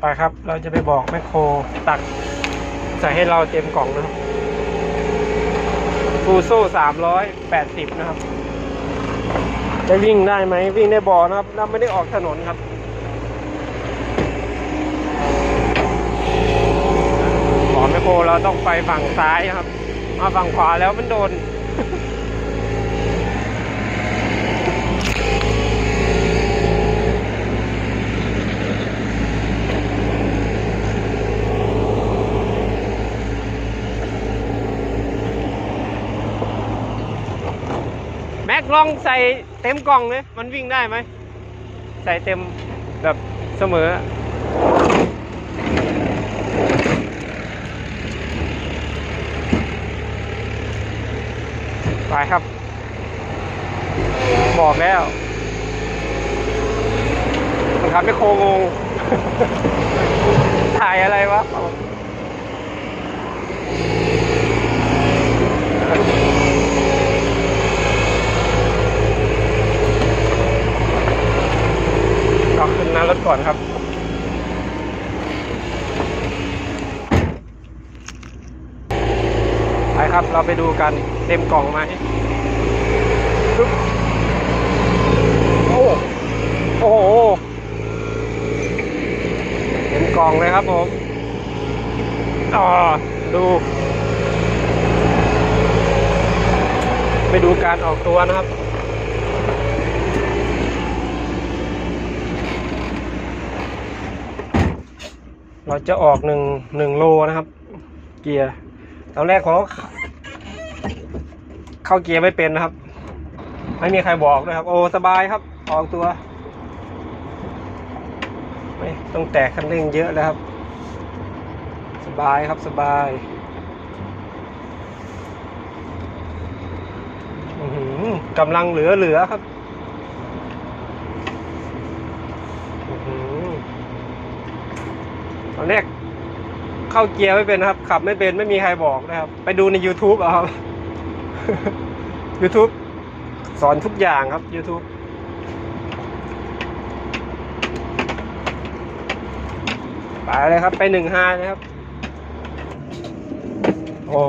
ไปครับ เราจะไปบอกแมคโครตักใส่ให้เราเต็มกล่องนะครับฟูโซ่สามร้อยแปดสิบนะครับ จะวิ่งได้ไหมวิ่งได้บ่อนะครับเราไม่ได้ออกถนนครับบ่อแมคโครเราต้องไปฝั่งซ้ายครับ มาฝั่งขวาแล้วมันโดน แม็กลองใส่เต็มกล่องเลยมันวิ่งได้ไหม ใส่เต็มแบบเสมอ ไปครับ บอกแล้วมันทำให้โคงง ถ่ายอะไรวะ ก็ขึ้นหน้าร ถก่อนครับ ไปครับ เราไปดูกันเต็มกล่องไหมโอ้โอ้โหเต็มกล่องเลยครับผมอ๋อดูไปดูการออกตัวนะครับ เราจะออกหนึ่งหนึ่งโลนะครับ เกียร์ตอนแรกผมก็เข้าเกียร์ไม่เป็นนะครับ ไม่มีใครบอกด้วยครับ โอ้สบายครับ ออกตัวไม่ต้องแตะคันเร่งเยอะแล้วครับ สบายครับสบายกำลังเหลือเหลือครับ ตอนแรกเข้าเกียร์ไม่เป็นนะครับ ขับไม่เป็นไม่มีใครบอกนะครับ ไปดูใน YouTube เอาครับ YouTube สอนทุกอย่างครับ YouTube ไปเลยครับ ไปหนึ่งห้านะครับ โอ้